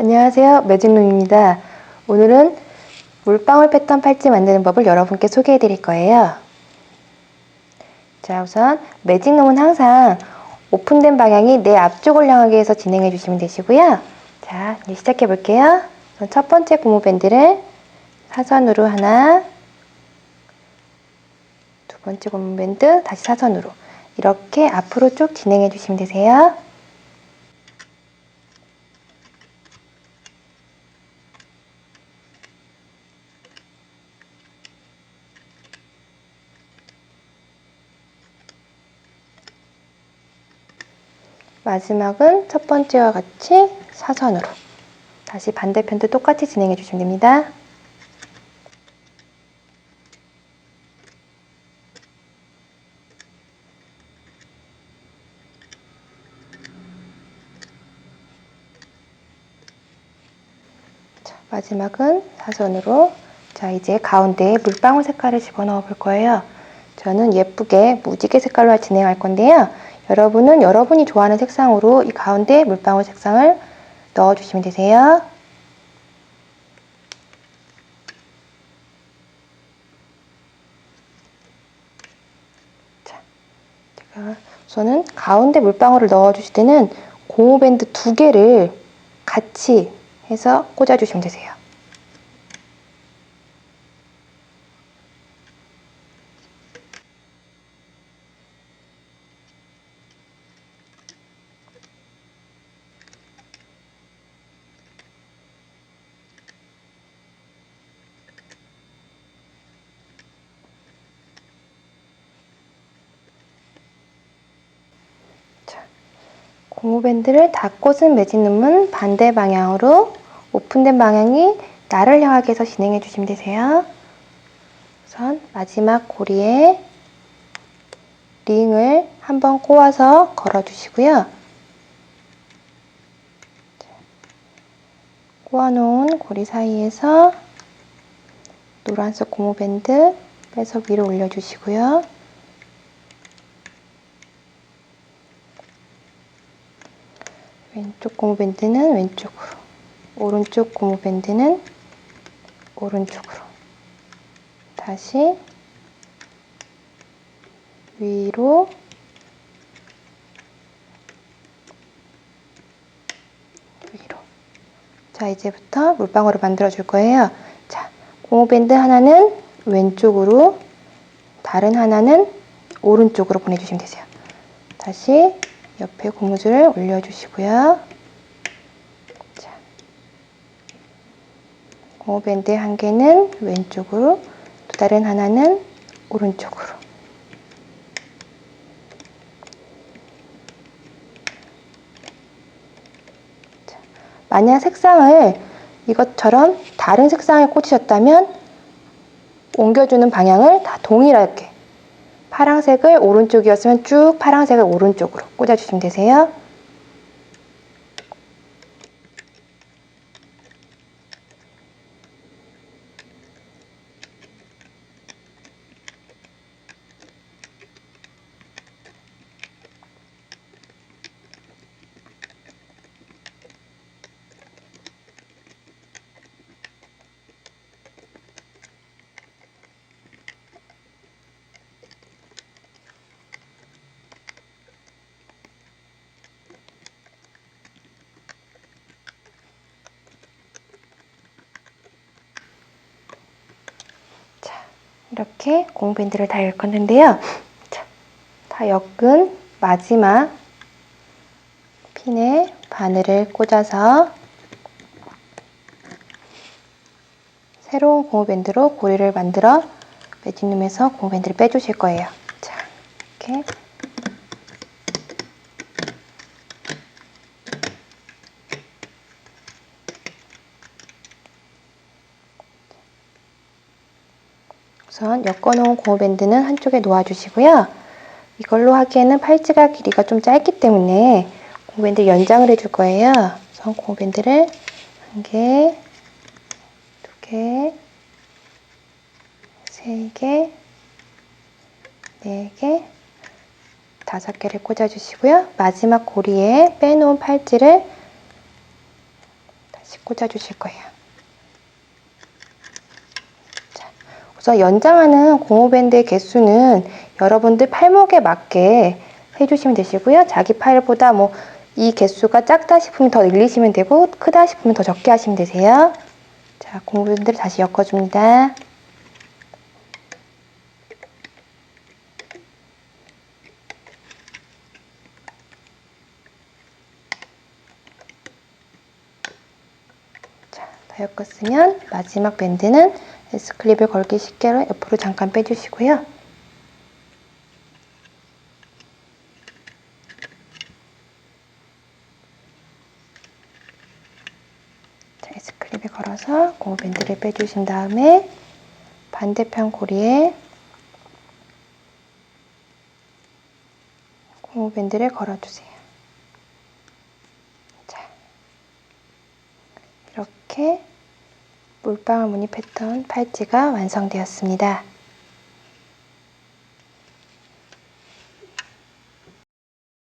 안녕하세요. 매직룸입니다. 오늘은 물방울 패턴 팔찌 만드는 법을 여러분께 소개해 드릴 거예요. 자, 우선 매직룸은 항상 오픈된 방향이 내 앞쪽을 향하게 해서 진행해 주시면 되시고요. 자, 이제 시작해 볼게요. 첫 번째 고무 밴드를 사선으로 하나, 두 번째 고무 밴드 다시 사선으로 이렇게 앞으로 쭉 진행해 주시면 되세요. 마지막은 첫 번째와 같이 사선으로 다시 반대편도 똑같이 진행해 주시면 됩니다. 자, 마지막은 사선으로 자 이제 가운데에 물방울 색깔을 집어넣어 볼 거예요. 저는 예쁘게 무지개 색깔로 진행할 건데요. 여러분은 여러분이 좋아하는 색상으로 이 가운데 물방울 색상을 넣어주시면 되세요. 자, 제가 우선은 가운데 물방울을 넣어주실 때는 고무밴드 두 개를 같이 해서 꽂아주시면 되세요. 고무밴드를 다 꽂은 매직룸은 반대 방향으로 오픈된 방향이 나를 향하게 해서 진행해 주시면 되세요. 우선 마지막 고리에 링을 한번 꼬아서 걸어 주시고요. 꼬아놓은 고리 사이에서 노란색 고무밴드 빼서 위로 올려주시고요. 왼쪽 고무밴드는 왼쪽으로, 오른쪽 고무밴드는 오른쪽으로. 다시 위로 위로. 자, 이제부터 물방울을 만들어 줄 거예요. 자, 고무밴드 하나는 왼쪽으로, 다른 하나는 오른쪽으로 보내주시면 되세요. 다시 옆에 고무줄을 올려주시고요. 자, 고무밴드 한 개는 왼쪽으로, 또 다른 하나는 오른쪽으로. 자, 만약 색상을 이것처럼 다른 색상에 꽂으셨다면 옮겨주는 방향을 다 동일하게 파랑색을 오른쪽이었으면 쭉 파랑색을 오른쪽으로 꽂아주시면 되세요. 이렇게 공밴드를 다 엮었는데요. 자, 다 엮은 마지막 핀에 바늘을 꽂아서 새로운 고무밴드로 고리를 만들어 매직룸에서 고무밴드를 빼주실 거예요. 자, 이렇게 우선 엮어놓은 고무밴드는 한쪽에 놓아주시고요. 이걸로 하기에는 팔찌가 길이가 좀 짧기 때문에 고무밴드 연장을 해줄 거예요. 우선 고무밴드를 한 개, 두 개, 세 개, 네 개, 다섯 개를 꽂아주시고요. 마지막 고리에 빼놓은 팔찌를 다시 꽂아주실 거예요. 자, 우선 연장하는 고무밴드의 개수는 여러분들 팔목에 맞게 해주시면 되시고요. 자기 팔보다 뭐 이 개수가 작다 싶으면 더 늘리시면 되고 크다 싶으면 더 적게 하시면 되세요. 자, 고무밴드를 다시 엮어줍니다. 자, 다 엮었으면 마지막 밴드는 S클립을 걸기 쉽게 옆으로 잠깐 빼주시고요. 자, S클립에 걸어서 고무밴드를 빼주신 다음에 반대편 고리에 고무밴드를 걸어주세요. 자, 이렇게 물방울 무늬 패턴 팔찌가 완성되었습니다.